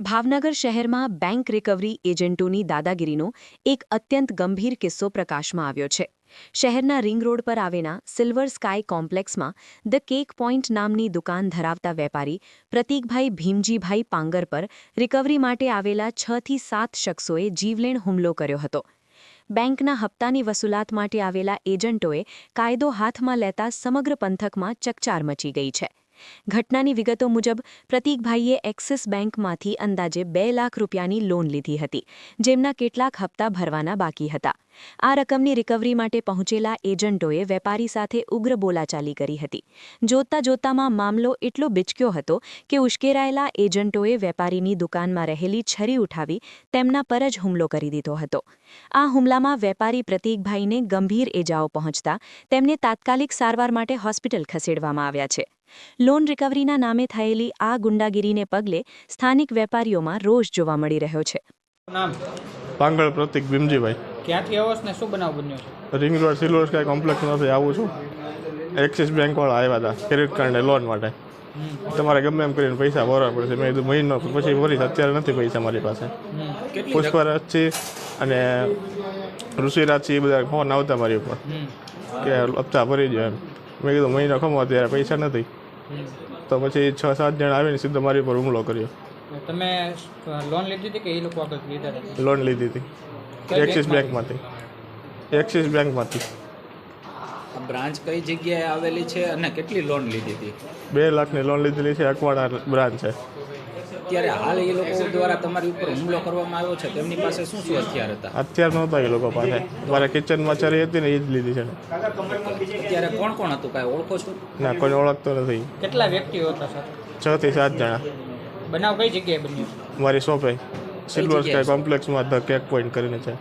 ભાવનગર શહેરમાં bank recovery એજન્ટોની દાદાગીરીનો એક અત્યંત ગંભીર કિસ્સો પ્રકાશમાં આવ્યો છે. શહેરના રિંગ રોડ પર આવેલા સિલ્વર સ્કાય કોમ્પ્લેક્સમાં ધ કેક પોઇન્ટ નામની દુકાન ધરાવતા વેપારી પ્રતીકભાઈ ભીમજીભાઈ પાંગર પર રિકવરી માટે આવેલા છ થી સાત શખ્સોએ જીવલેણ હુમલો કર્યો હતો. બેંકના હપ્તાની વસૂલાત માટે આવેલા એજન્ટોએ કાયદો હાથમાં લેતા સમગ્ર પંથકમાં ચકચાર મચી ગઈ છે. ઘટનાની વિગતો મુજબ પ્રતીકભાઈએ એક્સિસ બેંકમાંથી અંદાજે બે લાખ રૂપિયાની લોન લીધી હતી, જેમના કેટલાક હપ્તા ભરવાના બાકી હતા. આ રકમની રિકવરી માટે પહોંચેલા એજન્ટોએ વેપારી સાથે ઉગ્ર બોલાચાલી કરી હતી. જોતા જોતામાં મામલો એટલો બિચક્યો હતો કે ઉશ્કેરાયેલા એજન્ટોએ વેપારીની દુકાનમાં રહેલી છરી ઉઠાવી તેમના પર જ હુમલો કરી દીધો હતો. આ હુમલામાં વેપારી પ્રતીકભાઈને ગંભીર એજાઓ પહોંચતા તેમને તાત્કાલિક સારવાર માટે હોસ્પિટલ ખસેડવામાં આવ્યા છે. લોન રિકવરીના નામે થયેલી આ ગુંડાગીરીને પગલે સ્થાનિક વેપારીઓમાં રોષ જોવા મળી રહ્યો છે. નામ? પાંગળ પ્રતિક ભીમજીભાઈ. ક્યાંથી આવો છો ને શું બનાવ બન્યો છે? રિંગ રોડ સિલ્વર સ્કાય કોમ્પ્લેક્સમાંથી આવું છું. એક્સિસ બેંકવાળા આવ્યા હતા ક્રેડિટ કાર્ડને લોન માટે. તમારે ગમે એમ કરીને પૈસા ભરવા પડશે. મેં કીધું મહિનો પછી ભરીશ અત્યારે નથી પૈસા મારી પાસે. પુષ્પરાજ છે અને ઋષિરાજ છે એ બધા ફોન આવતા મારી ઉપર. કે હપ્તા ભરી દો એમ. મેં કીધું મહિના ખમો અત્યારે પૈસા નથી. તો પછી છ સાત જણા આવીને સીધો મારી ઉપર હુમલો કર્યો. તમે લોન લીધી હતી કે એ લોકો આગળ લીધા લોન લીધી હતી. એક્સિસ બેંકમાંથી? બેંકમાંથી એક્સિસ બેંકમાંથી બ્રાન્ચ કઈ જગ્યાએ આવેલી છે અને કેટલી લોન લીધી હતી? બે લાખની લોન લીધેલી છે અકવાડા બ્રાન્ચ છે. અત્યારે હાલ એ લોકો દ્વારા તમારી ઉપર હુમલો કરવામાં આવ્યો છે. તેમની પાસે શું શું હથિયાર હતા? અત્યાર નહોતા એ લોકો પાસે. મારા કિચનમાં ચરી હતી ને એ જ લીધી છે. અત્યારે કોણ કોણ હતું? કાંઈ ઓળખો છો? ના કોઈ ઓળખતો નથી. કેટલા વ્યક્તિઓ હતા સર? છ થી સાત જણા. બનાવ કઈ જગ્યાએ બન્યો? મારી શોપે. સિલ્વર સ્કાય કોમ્પ્લેક્સમાં ધ કેક પોઈન્ટ કરીને છે.